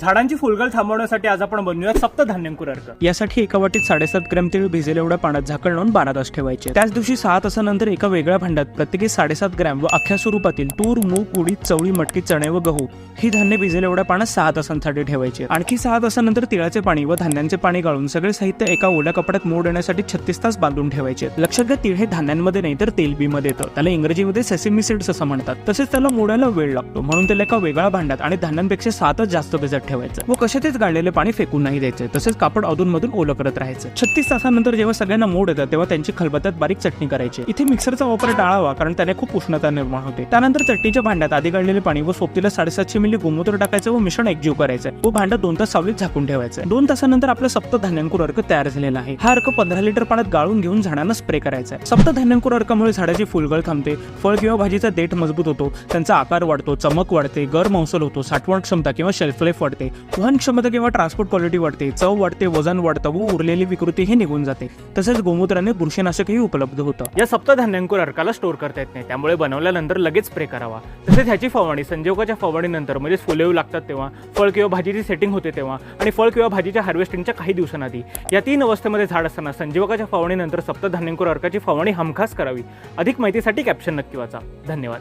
झाडांची फुलगळ थांबवण्यासाठी आज आपण बनवूया सप्तधान्यंकुर अर्क. यासाठी एका वाटीत साडेसात ग्रॅम तीळ भिजेल एवढ्या पाण्यात झाकण लावून बारा तास ठेवायचे. त्याच दिवशी सहा तासानंतर एका वेगळ्या भांड्यात प्रत्येकी साडेसात ग्रॅम व अख्ख्या स्वरूपातील तूर मूग उडीद चवळी मटकी चणे व गहू ही धान्य भिजेल एवढ्या पाण्यात सहा तासांसाठी ठेवायचे. आणखी सहा तासानंतर तिळाचे पाणी व धान्यांचे पाणी गाळून सगळे साहित्य एका ओल्या कपड्यात मोड येण्यासाठी छत्तीस तास बांधून ठेवायचे. लक्षात घ्या तीळ हे धान्यांमध्ये नाही तर तेलबीमध्ये येतं. त्याला इंग्रजीमध्ये सेसिमी सीड्स असं म्हणतात. तसेच त्याला मोडायला वेळ लागतो. म्हणून त्याला एका वेगळ्या भांड्यात आणि धान्यांपेक्षा सातच जास्त भिजत ठेवायचं. व कसे तेच गाळलेले पाणी फेकून नाही द्यायचे. तसेच कापड अधूनमधून ओलं करत राहायचं. छत्तीस तासानंतर जेव्हा सगळ्यांना मोड येतात तेव्हा त्यांची खलबत्यात बारीक चटणी करायची. इथे मिक्सरचा वापर टाळावा कारण त्याने खूप उष्णता निर्माण होते. त्यानंतर चटणीच्या भांड्यात आधी गाळलेले पाणी व सोबतीला साडेसातशे मिली गोमूत्र टाकायचं व मिश्रण एकजीव करायचं व भांड दोन तास सावलीत झाकून ठेवायचं. दोन तासानंतर आपलं सप्त धान्यांकुर अर्क तयार झालेला आहे. हा अर्क पंधरा लिटर पाण्यात गाळून घेऊन झाडांना स्प्रे करायचा आहे. सप्त धान्यांकुर अर्कामुळे झाडाची फुलगळ थांबते. फळ किंवा भाजीचा देठ मजबूत होतो. त्यांचा आकार वाढतो चमक वाढते गर मौसल होतो साठवण क्षमता किंवा शेल्फ लाईफ वाढते वहन क्षमता किंवा ट्रान्सपोर्ट क्वालिटी वाढते चव वाढते वजन वाढतं व उरलेली विकृती हे निघून जाते. तसेच गोमूत्राने बुरशीनाशकही उपलब्ध होतं. या सप्तधान्यंकुर अर्काला स्टोर करता येत नाही. त्यामुळे बनवल्यानंतर लगेच स्प्रे करावा. तसेच ह्याची फवारणी संजीवकाच्या फवारणीनंतर म्हणजे फुले येऊ लागतात तेव्हा फळ किंवा भाजीची सेटिंग होते तेव्हा आणि फळ किंवा भाजीच्या हार्वेस्टिंगच्या काही दिवसांआधी. या तीन अवस्थेमध्ये झाड असताना संजीवकाच्या फवारणीनंतर सप्तधान्यंकुर अर्काची फवारणी हमखास करावी. अधिक माहितीसाठी कॅप्शन नक्की वाचा. धन्यवाद.